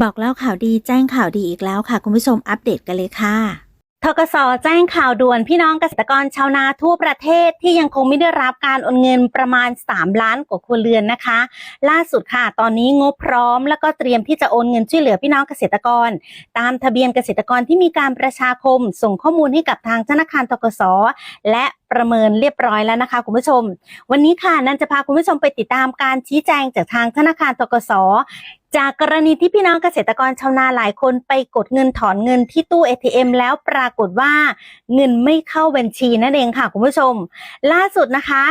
บอกเล่าข่าวดีแจ้งข่าวดีอีกแล้วค่ะ คุณผู้ชมอัปเดตกันเลยค่ะทกสแจ้งข่าวด่วนพี่น้องเกษตรกรชาวนาทั่วประเทศที่ยังคงไม่ได้รับการโอนเงินประมาณ 3 ล้านกว่าครัวเรือนนะคะ ล่าสุดค่ะ ตอนนี้งบพร้อม แล้วก็เตรียมที่จะโอนเงินช่วยเหลือพี่น้องเกษตรกร ตามทะเบียนเกษตรกรที่มีการประชาคม ส่งข้อมูลให้กับทางธนาคารทกสและประเมินเรียบร้อยแล้วนะคะคุณผู้ชม วันนี้ค่ะนันจะพาคุณผู้ชมไปติดตามการชี้แจงจากทางธนาคารทกสจากกรณีที่พี่น้องเกษตรกรชาวนาหลายคนไปกดเงินถอนเงินที่ตู้ ATM แล้วปรากฏว่าเงินไม่เข้าบัญชีนั่นเองค่ะคุณผู้ชม ล่าสุดนะคะ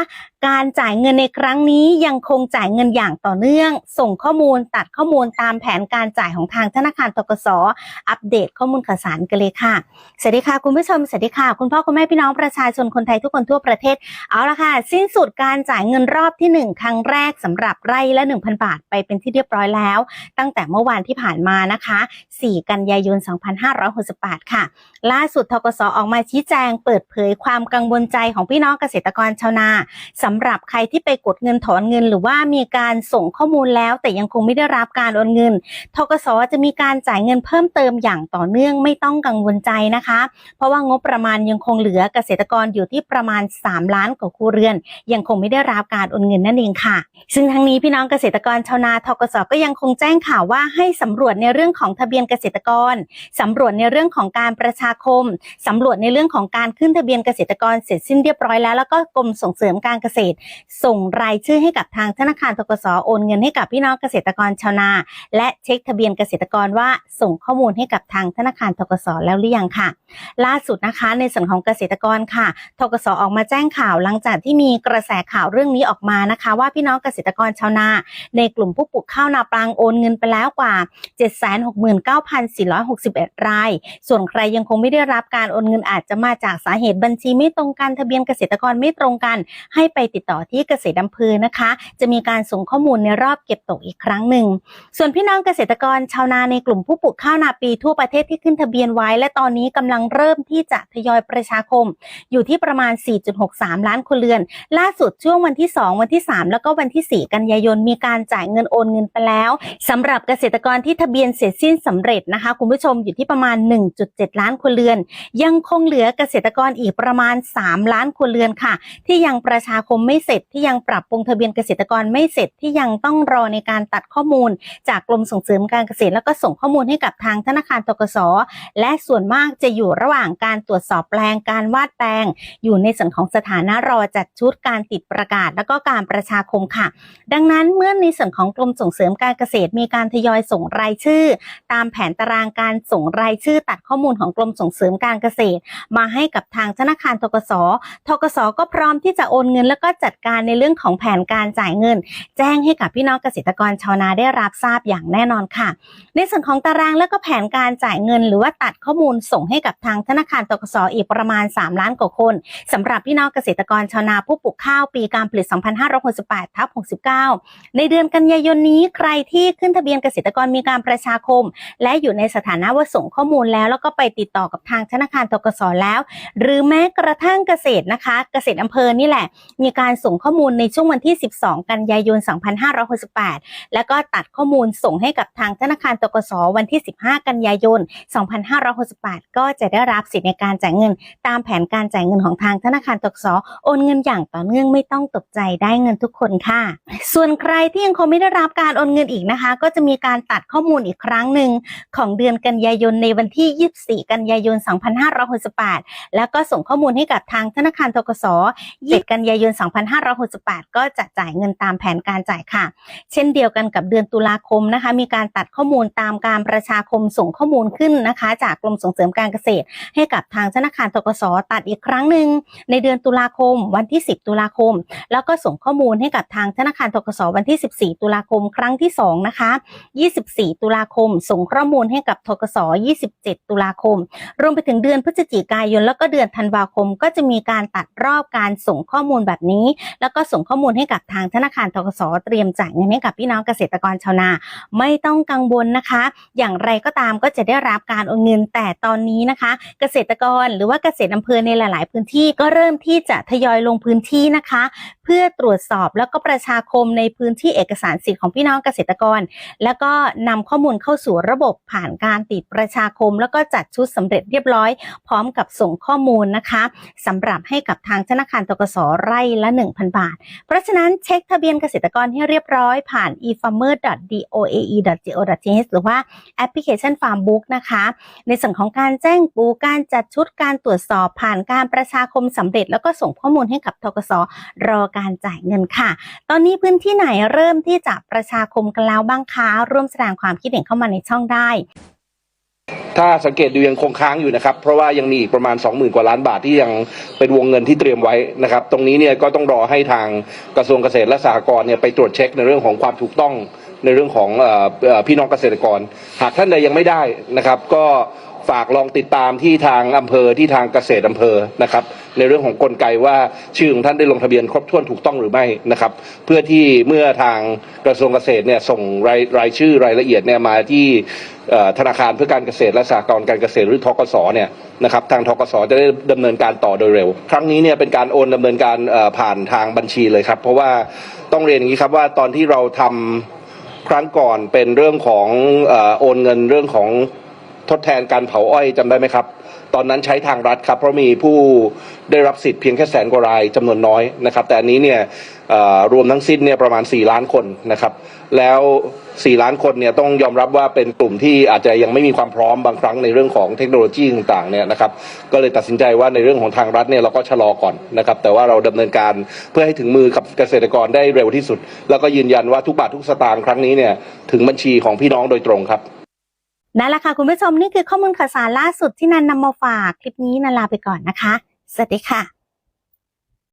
การจ่ายเงินในครั้งนี้ยังคงจ่ายเงินอย่างต่อเนื่อง ส่งข้อมูลตัดข้อมูลตามแผนการจ่ายของทางธนาคารทกสอัปเดตข้อมูลข่าวสารกันเลยค่ะ สวัสดีค่ะคุณผู้ชม สวัสดีค่ะ คุณพ่อคุณแม่พี่น้องประชาชนคนไทยทุกคนทั่วประเทศ เอาละค่ะ สิ้นสุดการจ่ายเงินรอบที่ 1 ครั้งแรกสำหรับไร่ละ 1,000 บาทไปเป็นที่เรียบร้อยแล้ว ตั้งแต่เมื่อวานที่ผ่านมานะคะ 4 กันยายน 2568 ค่ะ ล่าสุดทกสออกมาชี้แจง เปิดเผยความกังวลใจของพี่น้องเกษตรกรชาวนาสำหรับใครที่ไปกดเงินถอนเงิน หรือว่ามีการส่งข้อมูลแล้ว แต่ยังคงไม่ได้รับการโอนเงินทกสจะมีการจ่ายเงินเพิ่มเติมอย่างต่อเนื่องไม่ต้องกังวลใจนะคะ เพราะว่างบประมาณยังคงเหลือเกษตรกรอยู่ที่ประมาณ 3 ล้านกว่าครัวเรือน ยังคงไม่ได้รับการโอนเงินนั่นเองค่ะ ซึ่งทั้งนี้พี่น้องเกษตรกรชาวนาทกสก็ยังคงแจ้งข่าวว่าให้สำรวจในเรื่องของทะเบียนเกษตรกรสำรวจในเรื่องของการประชาคมสำรวจในเรื่องของการขึ้นทะเบียนเกษตรกรเสร็จสิ้นเรียบร้อยแล้วแล้วก็กรมส่งเสริมการเกษตร ส่งรายชื่อให้กับทางธนาคารทกสโอนเงินให้กับพี่น้องเกษตรกรชาวนา และเช็คทะเบียนเกษตรกรว่าส่งข้อมูลให้กับทางธนาคารทกสแล้วหรือยังค่ะ ล่าสุดนะคะในส่วนของเกษตรกรค่ะทกสออกมาแจ้งข่าวหลังจากที่มีกระแสข่าวเรื่องนี้ออกมานะคะ ว่าพี่น้องเกษตรกรชาวนา ในกลุ่มผู้ปลูกข้าวนาปลังโอนเงินไปแล้วกว่า 769,461 ราย ส่วนใครยังคงไม่ได้รับการโอนเงินอาจจะมาจากสาเหตุบัญชีไม่ตรงกันทะเบียนเกษตรกรไม่ตรงกัน ให้ไปติดต่อที่เกษตรอำเภอนะคะ จะมีการส่งข้อมูลในรอบเก็บตกอีกครั้งหนึ่ง ส่วนพี่น้องเกษตรกรชาวนาในกลุ่มผู้ปลูกข้าวนาปีทั่วประเทศที่ขึ้นทะเบียนไว้ และตอนนี้กำลังเริ่มที่จะทยอยประชาคม อยู่ที่ประมาณ 4.63 ล้านครัวเรือน ล่าสุดช่วงวันที่ 2 วันที่ 3 แล้วก็วันที่ 4 กันยายนมีการจ่ายเงินโอนเงินไปแล้วสำหรับเกษตรกรที่ทะเบียนเสร็จสิ้นสำเร็จนะคะคุณผู้ชมอยู่ที่ประมาณ 1.7 ล้านครัวเรือน ยังคงเหลือเกษตรกรอีกประมาณ 3 ล้านครัวเรือนค่ะ ที่ยังประชาคมไม่เสร็จที่ยังปรับปรุงทะเบียนเกษตรกรไม่เสร็จที่ยังต้องรอในการตัดข้อมูล จากกรมส่งเสริมการเกษตร แล้วก็ส่งข้อมูลให้กับทางธนาคารทกสและส่วนมากจะอยู่ระหว่างการตรวจสอบแปลงการวาดแปลง อยู่ในส่วนของสถานะรอจัดชุดการติดประกาศ แล้วก็การประชาคมค่ะ ดังนั้นเมื่อในส่วนของกรมส่งเสริมการเกษตร มีการทยอยส่งรายชื่อ ตามแผนตารางการส่งรายชื่อ ตัดข้อมูลของกรมส่งเสริมการเกษตร มาให้กับทางธนาคารทกสทกสก็พร้อมที่จะโอนเงินแล้วก็จัดการในเรื่องของแผนการจ่ายเงิน แจ้งให้กับพี่น้องเกษตรกรชาวนาได้รับทราบอย่างแน่นอนค่ะ ในส่วนของตารางและก็แผนการจ่ายเงิน หรือว่าตัดข้อมูลส่งให้กับทางธนาคารตกสอีกประมาณ 3 ล้านกว่าคนสำหรับพี่น้องเกษตรกรชาวนาผู้ปลูกข้าวปีการผลิต 2568ทับ69 ในเดือนกันยายนนี้ใครที่ขึ้นทะเบียนเกษตรกรมีการประชาคม และอยู่ในสถานะว่าส่งข้อมูลแล้ว แล้วก็ไปติดต่อกับทางธนาคารตกสแล้ว หรือแม้กระทั่งเกษตรนะคะ เกษตรอำเภอนี่แหละ มีการส่งข้อมูลในช่วงวันที่ 12 กันยายน 2568 แล้วก็ตัดข้อมูลส่งให้กับทางธนาคารตกสวันที่ 15 กันยายน 2568 ก็จะได้รับสิทธิในการจ่ายเงิน ตามแผนการจ่ายเงินของทางธนาคารตกสโอนเงินอย่างต่อเนื่องไม่ต้องตกใจได้เงินทุกคนค่ะ ส่วนใครที่ยังคงไม่ได้รับการโอนเงินอีกนะคะ ก็จะมีการตัดข้อมูลอีกครั้งหนึ่งของเดือนกันยายนในวันที่ 24 กันยายน 2568 แล้วก็ส่งข้อมูลให้กับทางธนาคารทกส7กันยายน2568 ก็จะจ่ายเงินตามแผนการจ่ายค่ะ เช่นเดียวกันกับเดือนตุลาคมนะคะ มีการตัดข้อมูลตามการประชาคมส่งข้อมูลขึ้นนะคะ จากกรมส่งเสริมการเกษตร ให้กับทางธนาคารทกสตัดอีกครั้งหนึ่งในเดือนตุลาคมวันที่ 10 ตุลาคม แล้วก็ส่งข้อมูลให้กับทางธนาคารทกสวันที่ 14 ตุลาคม ครั้งที่2นะคะ 24 ตุลาคม ส่งข้อมูลให้กับทกส27 ตุลาคม รวมไปถึงเดือนพฤศจิกายนแล้วก็เดือนธันวาคม ก็จะมีการตัดรอบการส่งข้อมูลแบบนี้นี้ แล้วก็ส่งข้อมูลให้กับทางธนาคารทกสเตรียมจ่ายเงินให้กับพี่น้องเกษตรกรชาวนา ไม่ต้องกังวลนะคะ อย่างไรก็ตามก็จะได้รับการโอนเงินแต่ตอนนี้นะคะ เกษตรกรหรือว่าเกษตรอำเภอในหลาย ๆ พื้นที่ก็เริ่มที่จะทยอยลงพื้นที่นะคะ เพื่อตรวจสอบแล้วก็ประชาคมในพื้นที่เอกสารสิทธิ์ของพี่น้องเกษตรกร แล้วก็นำข้อมูลเข้าสู่ระบบผ่านการติดประชาคม แล้วก็จัดชุดสำเร็จเรียบร้อย พร้อมกับส่งข้อมูลนะคะสำหรับให้กับทางธนาคารตกสไร่ละ 1,000 บาท เพราะฉะนั้นเช็คทะเบียนเกษตรกรให้เรียบร้อยผ่าน e-farmer.doae.go.th หรือว่าแอปพลิเคชัน Farmbook นะคะ ในส่วนของการแจ้งปูการจัดชุดการตรวจสอบผ่านการประชาคมสำเร็จ แล้วก็ส่งข้อมูลให้กับทกสรอการจ่ายเงินค่ะ ตอนนี้พื้นที่ไหนเริ่มที่จะประชาคมกันแล้วบ้างคะร่วมแสดงความคิดเห็นเข้ามาในช่องได้ ถ้าสังเกตดูยังคงค้างอยู่นะครับ เพราะว่ายังมีอีกประมาณ 20,000 กว่าล้านบาทที่ยังเป็นวงเงินที่เตรียมไว้นะครับ ตรงนี้เนี่ยก็ต้องรอให้ทางกระทรวงเกษตรและสหกรณ์เนี่ยไปตรวจเช็คในเรื่องของความถูกต้องในเรื่องของออพี่น้องเกษตรกร หากท่านใดยังไม่ได้นะครับ ก็ ฝากลองติดตามที่ทางอำเภอที่ทางเกษตรอำเภอนะครับ ในเรื่องของกลไกว่าชื่อของท่านได้ลงทะเบียนครบถ้วนถูกต้องหรือไม่นะครับ เพื่อที่เมื่อทางกระทรวงเกษตรเนี่ยส่งรายรายชื่อรายละเอียดเนี่ยมาที่ธนาคารเพื่อการเกษตรและสหกรณ์การเกษตรหรือทกสเนี่ยนะครับทางทกสจะได้ดำเนินการต่อโดยเร็ว ครั้งนี้เนี่ยเป็นการโอนดำเนินการผ่านทางบัญชีเลยครับ เพราะว่าต้องเรียนอย่างนี้ครับว่าตอนที่เราทำครั้งก่อนเป็นเรื่องของอโอนเงินเรื่องของ ทดแทนการเผาอ้อยจำได้ไหมครับ ตอนนั้นใช้ทางรัฐครับ เพราะมีผู้ได้รับสิทธิ์เพียงแค่แสนกว่ารายจำนวนน้อยนะครับ แต่อันนี้เนี่ยรวมทั้งสิ้นเนี่ยประมาณ 4 ล้านคนนะครับ แล้ว 4 ล้านคนเนี่ยต้องยอมรับว่าเป็นกลุ่มที่อาจจะยังไม่มีความพร้อมบางครั้งในเรื่องของเทคโนโลยีต่างๆเนี่ยนะครับ ก็เลยตัดสินใจว่าในเรื่องของทางรัฐเนี่ยเราก็ชะลอก่อนนะครับ แต่ว่าเราดำเนินการเพื่อให้ถึงมือกับเกษตรกรได้เร็วที่สุด แล้วก็ยืนยันว่าทุกบาททุกสตางค์ครั้งนี้เนี่ยถึงบัญชีของพี่น้องโดยตรงครับ นั่นแหละค่ะคุณผู้ชมนี่คือข้อมูลข่าวสารล่าสุดที่นันนำมาฝากคลิปนี้นันลาไปก่อนนะคะ สวัสดีค่ะ